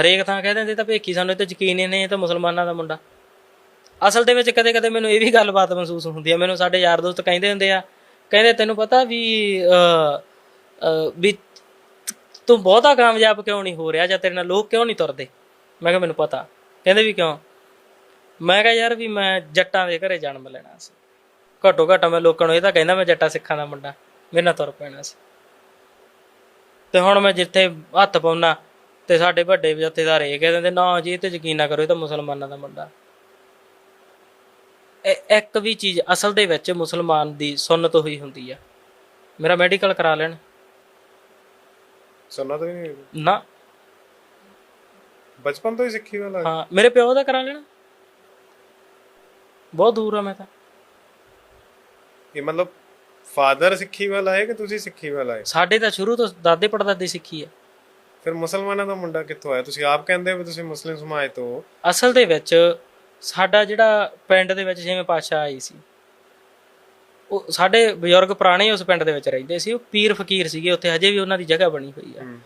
ਹਰੇਕ ਥਾਂ ਕਹਿ ਦਿੰਦੇ ਤਾਂ ਭੇਖੀ ਸਾਨੂੰ ਇਹ ਤੇ ਯਕੀਨ ਹੀ ਨਹੀਂ, ਇਹ ਤਾਂ ਮੁਸਲਮਾਨਾਂ ਦਾ ਮੁੰਡਾ। ਅਸਲ ਦੇ ਵਿੱਚ ਕਦੇ ਕਦੇ ਮੈਨੂੰ ਇਹ ਵੀ ਗੱਲਬਾਤ ਮਹਿਸੂਸ ਹੁੰਦੀ ਹੈ ਮੈਨੂੰ ਸਾਡੇ ਯਾਰ ਦੋਸਤ ਕਹਿੰਦੇ ਹੁੰਦੇ ਆ, ਕਹਿੰਦੇ ਤੈਨੂੰ ਪਤਾ ਵੀ ਅ ਵੀ ਤੂੰ ਬਹੁਤਾ ਕਾਮਯਾਬ ਕਿਉਂ ਨਹੀਂ ਹੋ ਰਿਹਾ ਜਾਂ ਤੇਰੇ ਨਾਲ ਲੋਕ ਕਿਉਂ ਨਹੀਂ ਤੁਰਦੇ? ਮੈਂ ਕਿਹਾ, ਮੈਨੂੰ ਪਤਾ। ਕਹਿੰਦੇ ਵੀ ਕਿਉਂ? ਮੈਂ ਕਿਹਾ, ਯਾਰ ਵੀ ਮੈਂ ਜੱਟਾਂ ਦੇ ਘਰੇ ਜਨਮ ਲੈਣਾ ਸੀ। ਘੱਟੋ ਘੱਟ ਮੈਂ ਲੋਕਾਂ ਨੂੰ ਇਹ ਤਾਂ ਕਹਿੰਦਾ ਮੈਂ ਜੱਟਾਂ ਸਿੱਖਾਂ ਦਾ ਮੁੰਡਾ, ਮੇਰੇ ਨਾਲ ਤੁਰ ਪੈਣਾ ਸੀ। ਤੇ ਹੁਣ ਮੈਂ ਜਿੱਥੇ ਹੱਥ ਪਾਉਣਾ ਤੇ ਸਾਡੇ ਵੱਡੇ ਜਥੇਦਾਰ ਇਹ ਕਹਿ ਦਿੰਦੇ ਨਾ ਜੀ ਇਹ ਤੇ ਯਕੀਨ ਨਾ ਕਰੋ ਇਹ ਤਾਂ ਮੁਸਲਮਾਨਾਂ ਦਾ ਮੁੰਡਾ। ਇੱਕ ਵੀ ਚੀਜ਼ ਅਸਲ ਦੇ ਵਿੱਚ ਮੁਸਲਮਾਨ ਦੀ ਸੁਨਨਤ ਹੋਈ ਹੁੰਦੀ ਆ। ਮੇਰਾ ਮੈਡੀਕਲ ਕਰਾ ਲੈਣ। ਸੁਣਨਾ ਤਾਂ ਹੀ ਨਹੀਂ ਨਾ। ਬਚਪਨ ਤੋਂ ਹੀ ਸਿੱਖੀ ਵਾਲਾ? ਹਾਂ ਮੇਰੇ ਪਿਓ ਦਾ ਕਰਾ ਲੈਣਾ। ਬਹੁਤ ਦੂਰ ਆ ਮੈਂ ਤਾਂ। ਇਹ ਮਤਲਬ ਫਾਦਰ ਸਿੱਖੀ ਵਾਲਾ ਹੈ ਕਿ ਤੁਸੀਂ ਸਿੱਖੀ ਵਾਲਾ ਹੈ? ਸਾਡੇ ਤਾਂ ਸ਼ੁਰੂ ਤੋਂ ਦਾਦੇ ਪੜਦਾਦੇ ਸਿੱਖੀ ਆ। ਫਿਰ ਮੁਸਲਮਾਨਾਂ ਦਾ ਮੁੰਡਾ ਕਿੱਥੋਂ ਆਇਆ? ਤੁਸੀਂ ਆਪ ਕਹਿੰਦੇ ਹੋ ਵੀ ਤੁਸੀਂ ਮੁਸਲਿਮ ਸਮਾਜ ਤੋਂ ਹੋ। ਅਸਲ ਦੇ ਵਿੱਚ ਸਾਡਾ ਜਿਹੜਾ ਪਿੰਡ ਦੇ ਵਿੱਚ ਜਿਵੇਂ ਪਾਸ਼ਾ ਆਈ ਸੀ ਉਹ ਸਾਡੇ ਬਜ਼ੁਰਗ ਪੁਰਾਣੇ ਉਸ ਪਿੰਡ ਦੇ ਵਿੱਚ ਰਹਿੰਦੇ ਸੀ। ਉਹ ਪੀਰ ਫਕੀਰ ਸੀਗੇ ਉੱਥੇ ਹਜੇ ਵੀ ਉਹਨਾਂ ਦੀ ਜਗ੍ਹਾ ਬਣੀ ਹੋਈ ਆ। ਹੂੰ।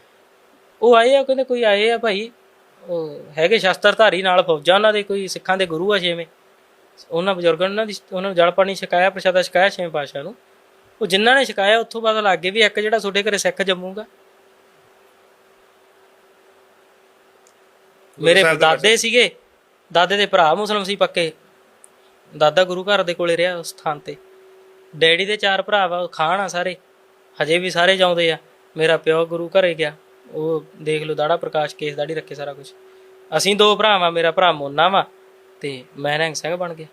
ਉਹ ਆਏ ਆ ਕਹਿੰਦੇ ਕੋਈ ਆਏ ਆ ਭਾਈ ਉਹ ਹੈਗੇ ਸ਼ਸਤਰਧਾਰੀ ਨਾਲ ਫੌਜਾਂ ਉਹਨਾਂ ਦੇ ਕੋਈ ਸਿੱਖਾਂ ਦੇ ਗੁਰੂ ਆ ਛੇਵੇਂ ਉਹਨਾਂ ਬਜ਼ੁਰਗਾਂ ਨੇ ਉਹਨਾਂ ਦੀ ਉਹਨਾਂ ਨੂੰ ਜਲ ਪਾਣੀ ਛਕਾਇਆ ਪ੍ਰਸ਼ਾਦਾ ਛਕਾਇਆ ਛੇਵੇਂ ਪਾਸ਼ਾ ਨੂੰ। ਉਹ ਜਿਨ੍ਹਾਂ ਨੇ ਛਕਾਇਆ ਉੱਥੋਂ ਪਤਾ ਲੱਗ ਗਿਆ ਵੀ ਇੱਕ ਜਿਹੜਾ ਤੁਹਾਡੇ ਘਰੇ ਸਿੱਖ ਜੰਮੂਗਾ। ਮੇਰੇ ਸਾਹਿਬ ਦਾ ਦਾਦੇ ਸੀਗੇ। ਦਾਦੇ ਦੇ ਭਰਾ ਮੁਸਲਮ ਸੀ ਪੱਕੇ। ਦਾਦਾ ਗੁਰੂ ਘਰ ਦੇ ਕੋਲੇ ਰਿਹਾ ਉਸ ਥਾਂ ਤੇ। ਡੈਡੀ ਦੇ ਚਾਰ ਭਰਾ ਵਾ ਉਹ ਖਾਨ ਆ ਸਾਰੇ। ਹਜੇ ਵੀ ਸਾਰੇ ਜਾਉਂਦੇ ਆ। ਮੇਰਾ ਪਿਓ ਗੁਰੂ ਘਰੇ ਗਿਆ। ਉਹ ਦੇਖ ਲਓ ਦਾੜਾ ਪ੍ਰਕਾਸ਼ ਕੇਸ ਦਾੜੀ ਰੱਖੇ ਸਾਰਾ ਕੁਝ ਅਸੀਂ ਦੋ ਭਰਾ ਵਾਂ ਮੇਰਾ ਭਰਾ ਮੋਨਾ ਵਾ ਤੇ ਮੈਂ ਨਿਹੰਗ ਸਿੰਘ ਬਣ ਗਿਆ।